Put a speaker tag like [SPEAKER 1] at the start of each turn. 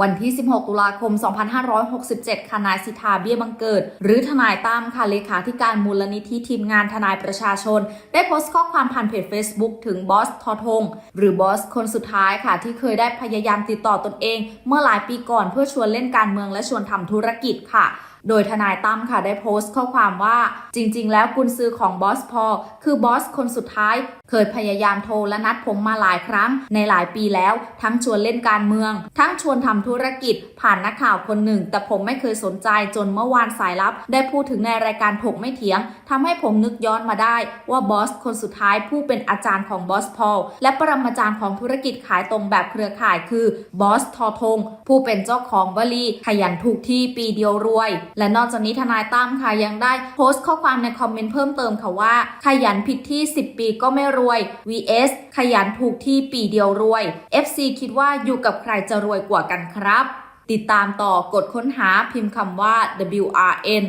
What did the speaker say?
[SPEAKER 1] วันที่ 16 ตุลาคม 2567 ค่ะนายสิทธาเบี้ยบังเกิด หรือทนายตั้มค่ะเลขาธิการมูลนิธิทีมงานทนายประชาชน ได้โพสต์ข้อความผ่านเพจ Facebook ถึงบอสทอทง หรือบอสคนสุดท้ายค่ะที่เคยได้พยายามติดต่อตนเอง เมื่อหลายปีก่อนเพื่อชวนเล่นการเมืองและชวนทำธุรกิจค่ะ โดยทนายตั้มค่ะได้โพสต์ข้อความว่าจริง ๆ แล้วกุญซือของบอสพอลคือบอสคนสุดท้าย เคยพยายามโทรและนัดผมมาหลายครั้งในหลายปีแล้ว ทั้งชวนเล่นการเมือง ทั้งชวนทำธุรกิจ ผ่านนักข่าวคนหนึ่ง แต่ผมไม่เคยสนใจจนเมื่อวานสายลับ ได้พูดถึงในรายการถกไม่เถียงทำให้ผมนึกย้อนมาได้ ว่าบอสคนสุดท้ายผู้เป็นอาจารย์ของบอสพอลและปรมาจารย์ของธุรกิจขายตรงแบบเครือข่ายคือบอสทอทงผู้เป็นเจ้าของวลีขยันถูกที่ปีเดียวรวยและนอกจากนี้ทนายตั้มค่ะยังได้โพสต์ข้อความในคอมเมนต์เพิ่มเติมค่ะว่า ขยันผิดที่ 10 ปีก็ไม่รวย vs ขยันถูกที่ปีเดียวรวย FC คิดว่าอยู่กับใครจะรวยกว่ากันครับ ติดตามต่อกดค้นหาพิมพ์คำว่า WRN